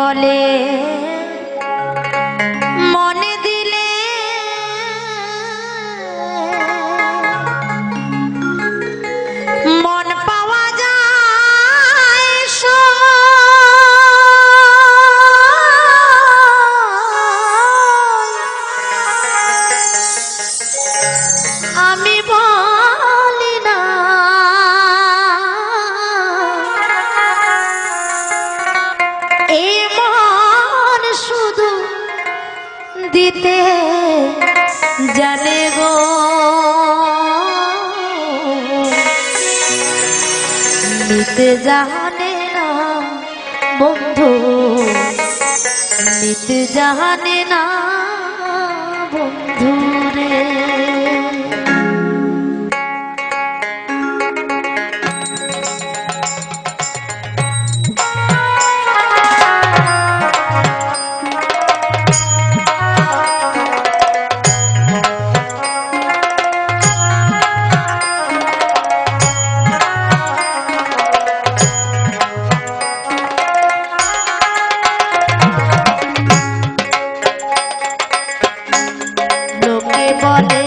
বলে দিতে জানে গো। নিতে জানে না বন্ধু নিতে জানে না amor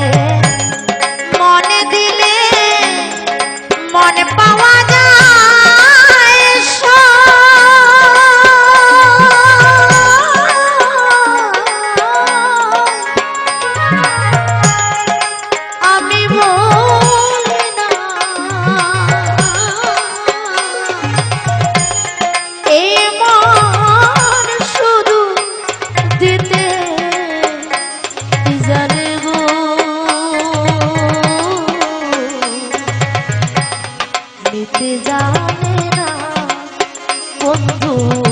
বন্ধু।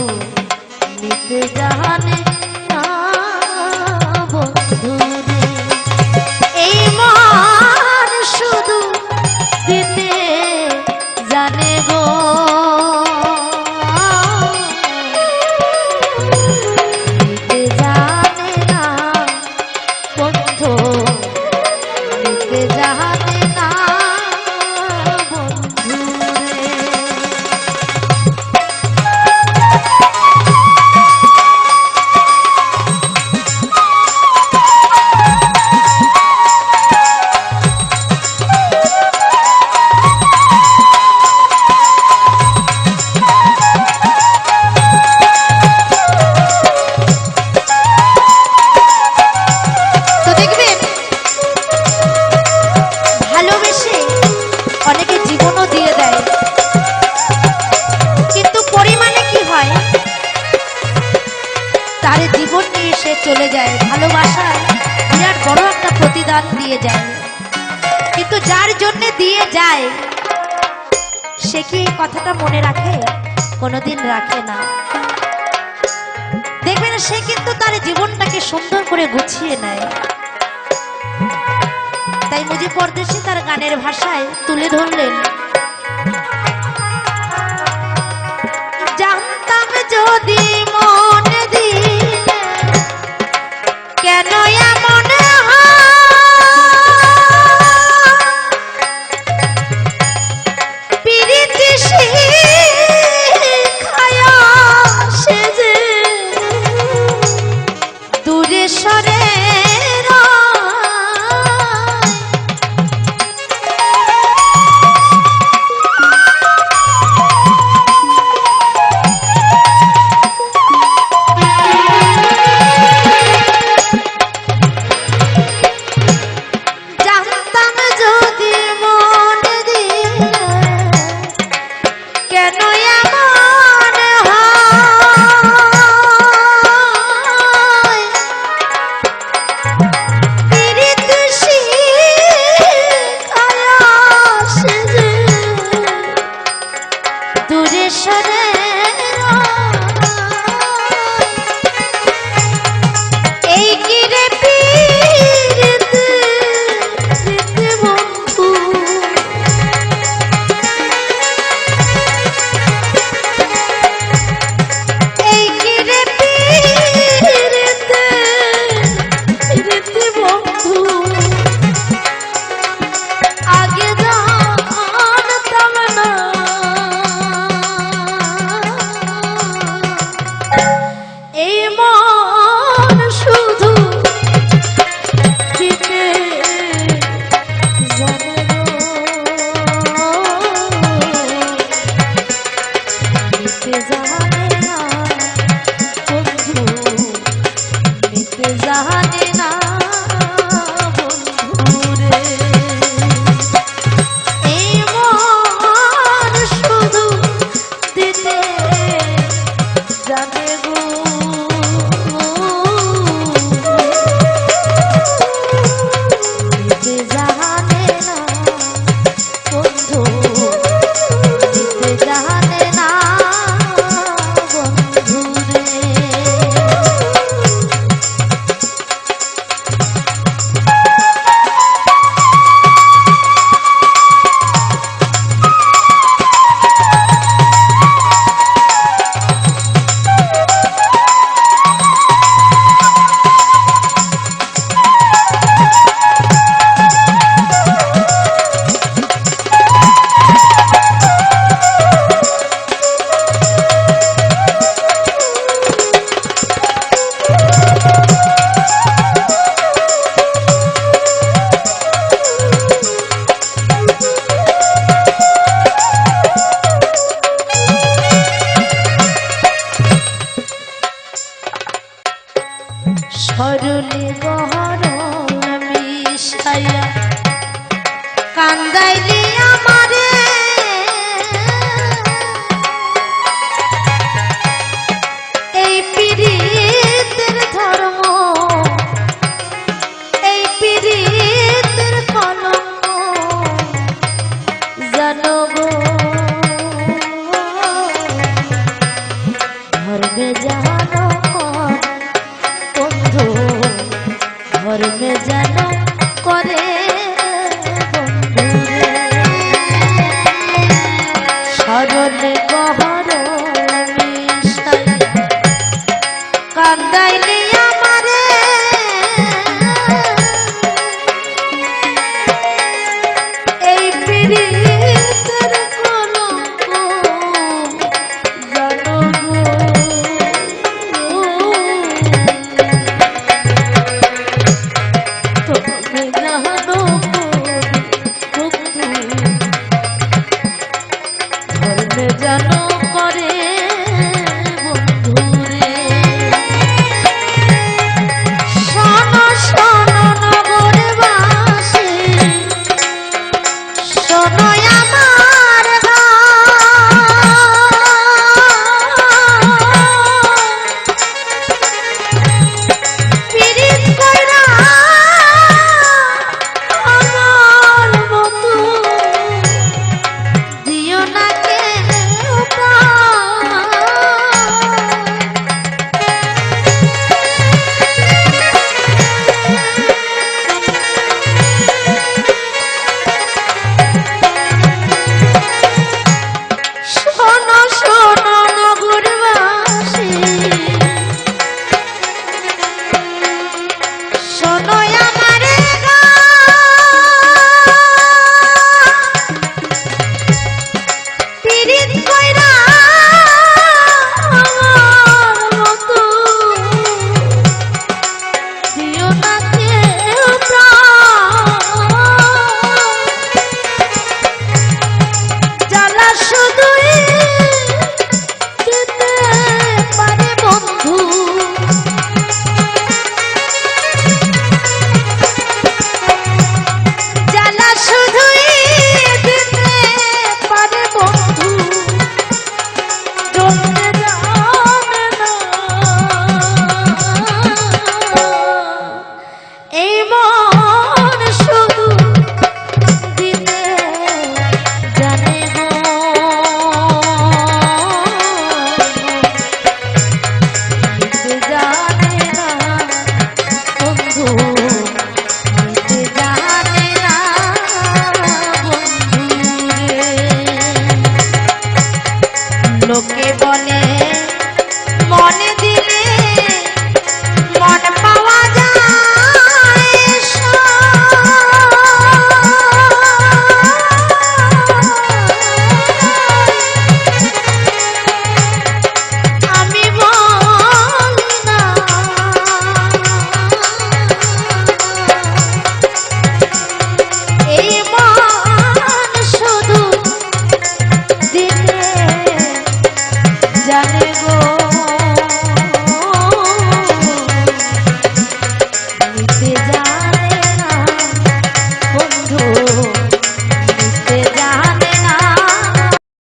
চলে যায়। ভালোবাসায় বিরাট বড় একটা প্রতিদান দিয়ে যায়। কিন্তু যার জন্য দিয়ে যায়, সে কি এই কথাটা মনে রাখে? কোনোদিন রাখে না। দেখবেন সে কিন্তু তার জীবনটাকে সুন্দর করে গুছিয়ে নেয়। তাই মুজি পরদেশি তার গানের ভাষায় তুলে ধরলেন। জানতাম যদি সরলে বহর মিশাইয়া কান্দাইলি